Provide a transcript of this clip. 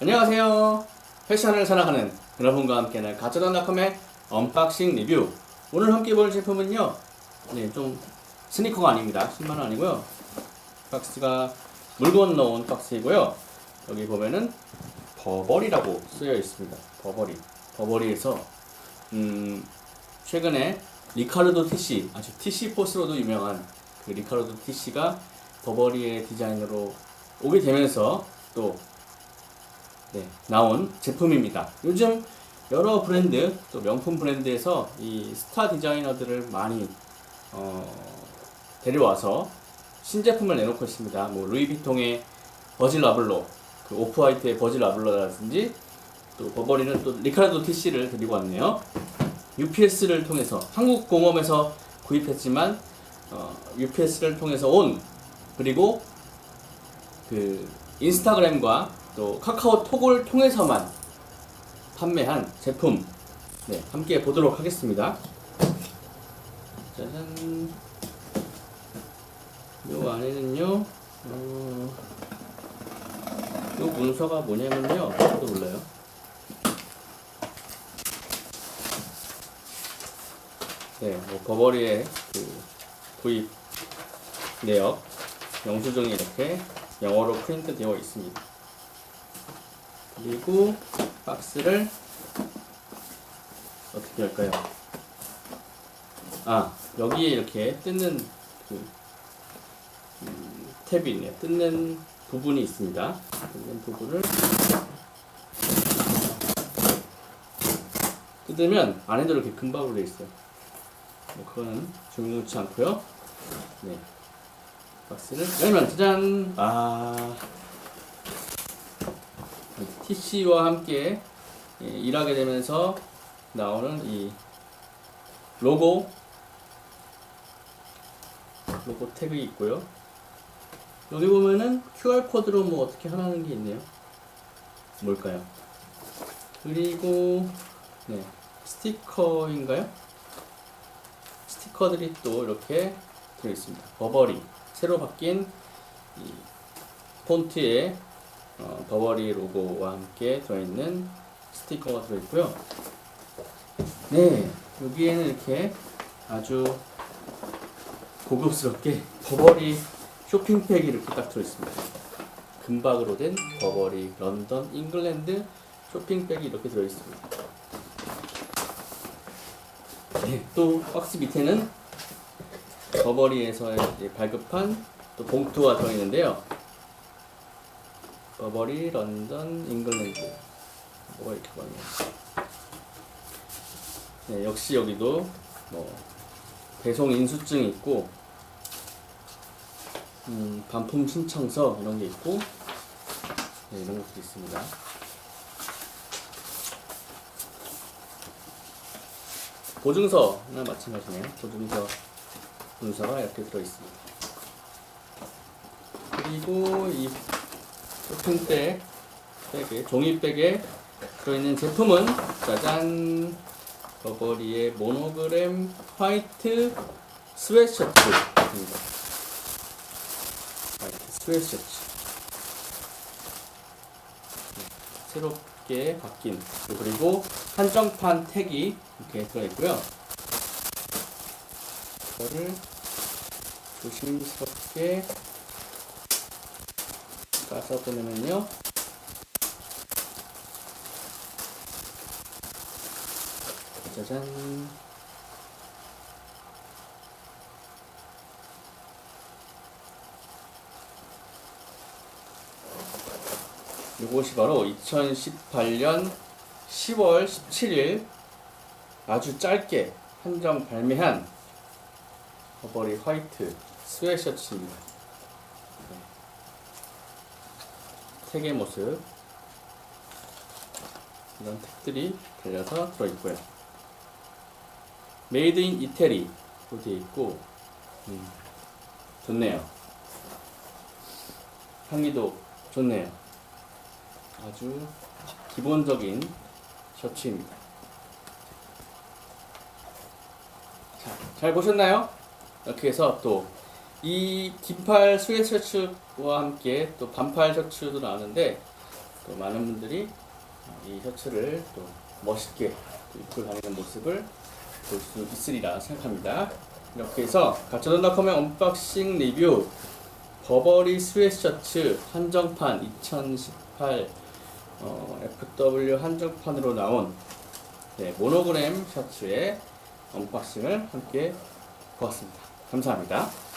안녕하세요. 패션을 사랑하는 여러분과 함께하는 가짜단닷컴의 언박싱 리뷰. 오늘 함께 볼 제품은요. 네, 좀 스니커가 아닙니다. 신발은 아니고요. 박스가 물건 넣은 박스이고요. 여기 보면은 버버리라고 쓰여 있습니다. 버버리. 버버리에서 음, 최근에 리카르도 티시, 아주 티시 포스로도 유명한 그 리카르도 티시가 버버리의 디자인으로 오게 되면서 또 네, 나온 제품입니다. 요즘 여러 브랜드 또 명품 브랜드에서 이 스타 디자이너들을 많이 어, 데려와서 신제품을 내놓고 있습니다. 뭐 루이비통의 버질 라블로, 그 오프화이트의 버질 라블로라든지 또 버버리는 또 리카르도 티시를 데리고 왔네요. UPS를 통해서 한국 공업에서 구입했지만 어, UPS를 통해서 온 그리고 그 인스타그램과 또 카카오톡을 통해서만 판매한 제품 네, 함께 보도록 하겠습니다. 짜잔. 요 안에는요, 어, 요 문서가 뭐냐면요, 저도 몰라요. 네, 뭐 버버리의 그 구입 내역 영수증이 이렇게 영어로 프린트 되어 있습니다. 그리고 박스를 어떻게 할까요? 아 여기에 이렇게 뜯는 그 음, 탭이 있네요. 뜯는 부분이 있습니다. 뜯는 부분을 뜯으면 안에도 이렇게 금박으로 되어 있어요. 뭐 그거는 중요치 않고요. 네. 박스를 열면 짜잔 아 TC와 함께 예, 일하게 되면서 나오는 이 로고 로고 태그 있고요. 여기 보면은 QR 코드로 뭐 어떻게 하라는 게 있네요. 뭘까요? 그리고 네 스티커인가요? 스티커들이 또 이렇게 들어있습니다. 버버리. 새로 바뀐 이 폰트에 어, 버버리 로고와 함께 들어있는 스티커가 들어있고요. 네, 여기에는 이렇게 아주 고급스럽게 버버리 쇼핑백이 이렇게 딱 들어있습니다. 금박으로 된 버버리 런던 잉글랜드 쇼핑백이 이렇게 들어있습니다. 네, 또 박스 밑에는 버버리에서 발급한 또 봉투가 들어있는데요. 버버리, 런던, 잉글랜드. 뭐가 이렇게 많네요. 네, 역시 여기도 뭐 배송 인수증이 있고, 음, 반품 신청서 이런 게 있고, 네, 이런 것도 있습니다. 보증서나 마찬가지네요. 보증서 문서가 이렇게 들어있습니다. 그리고 이 쇼핑백 백에 종이백에 들어있는 제품은 짜잔 버버리의 모노그램 화이트 스웨트셔츠입니다. 화이트 스웨트셔츠 네, 새롭게 바뀐 그리고 한정판 택이 이렇게 들어있고요. 이거를 조심스럽게 까서 보내면요. 짜잔. 이것이 바로 2018년 10월 17일 아주 짧게 한정 발매한 버버리 화이트 스웨셔츠입니다. 색의 모습 이런 택들이 달려서 들어있고요. 메이드 인 이태리 로 되어 있고 음, 좋네요. 향기도 좋네요. 아주 기본적인 셔츠입니다. 자, 잘 보셨나요? 이렇게 해서 또 이 긴팔 스웨트 셔츠와 함께 또 반팔 셔츠도 나왔는데 또 많은 분들이 이 셔츠를 또 멋있게 또 입고 다니는 모습을 볼 수 있으리라 생각합니다. 이렇게 해서 가짜돈닷컴의 언박싱 리뷰 버버리 스웨트셔츠 한정판 2018 어, FW 한정판으로 나온 네, 모노그램 셔츠의 언박싱을 함께 보았습니다. 감사합니다.